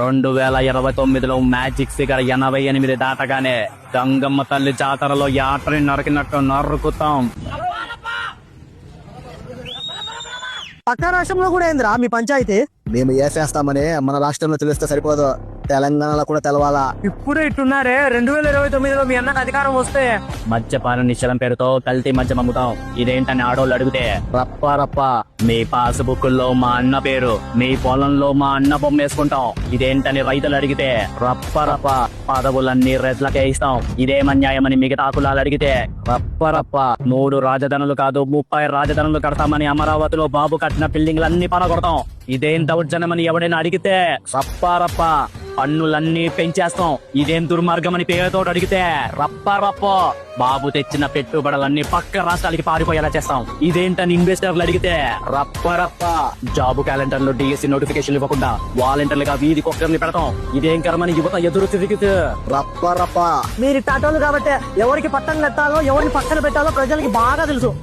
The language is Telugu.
రెండు వేల ఇరవై తొమ్మిదిలో మ్యాజిక్ ఫిగర్ ఎనభై ఎనిమిది దాటగానే గంగమ్మ తల్లి జాతరలో యాత్రని నరికినట్టు నరుకుతాం. పక్క రాష్ట్రంలో కూడా ఏందిరా మీ పంచాయతీ? మేము ఏసేస్తామని మన రాష్ట్రంలో తెలిస్తే సరిపోదు. తెలంగాణలో కూడా తెలవాలా? ఇప్పుడే ఇట్టున్నారే. రెండు వేల ఇరవై తొమ్మిదిలో మీ అన్నకు అధికారం వస్తే. మద్యపాన నిశ్చలం పేరుతో కల్తీ మద్యం అమ్ముతాం. ఇదేంటని ఆడోళ్ళు అడిగితే రప్ప రప్ప మీ పాస్బుక్లో మా అన్న పేరు మీ పొలంలో మా అన్న బొమ్మ వేసుకుంటాం. ఇదేంటని రైతులు అడిగితే రప్ప రప్ప పదవులన్నీ రెడ్లకే ఇస్తాం. ఇదేమన్యాయమని మిగతా కులాలు అడిగితే రప్ప రప్ప మూడు రాజధానులు కాదు ముప్పై రాజధానులు కడతామని అమరావతిలో బాబు కట్టిన బిల్డింగ్లన్నీ పనగొడతాం ఇదేం దౌర్జన్యమని ఎవడైనా అడిగితే రప్ప రప్ప పన్నులన్నీ పెంచేస్తాం. ఇదేం దుర్మార్గం అని పేరుతో అడిగితే రప్ప రప్ప. బాబు తెచ్చిన పెట్టుబడులన్నీ పక్క రాష్ట్రాలకి పారిపోయేలా చేస్తాం. ఇదేంటని ఇన్వెస్టర్లు అడిగితే రప్ప రప్ప. జాబ్ క్యాలెండర్లో డిఎస్సి నోటిఫికేషన్ ఇవ్వకుండా వాలంటీర్లుగా వీధి కుక్కర్ని పెడతాం. ఇదేం కర్మని యువత ఎదురు తిరిగితే రప్ప రప్ప. మీరు టాటోలు కాబట్టి ఎవరికి పట్టం కట్టాలో ఎవరిని పక్కన పెట్టాలో ప్రజలకి బాగా తెలుసు.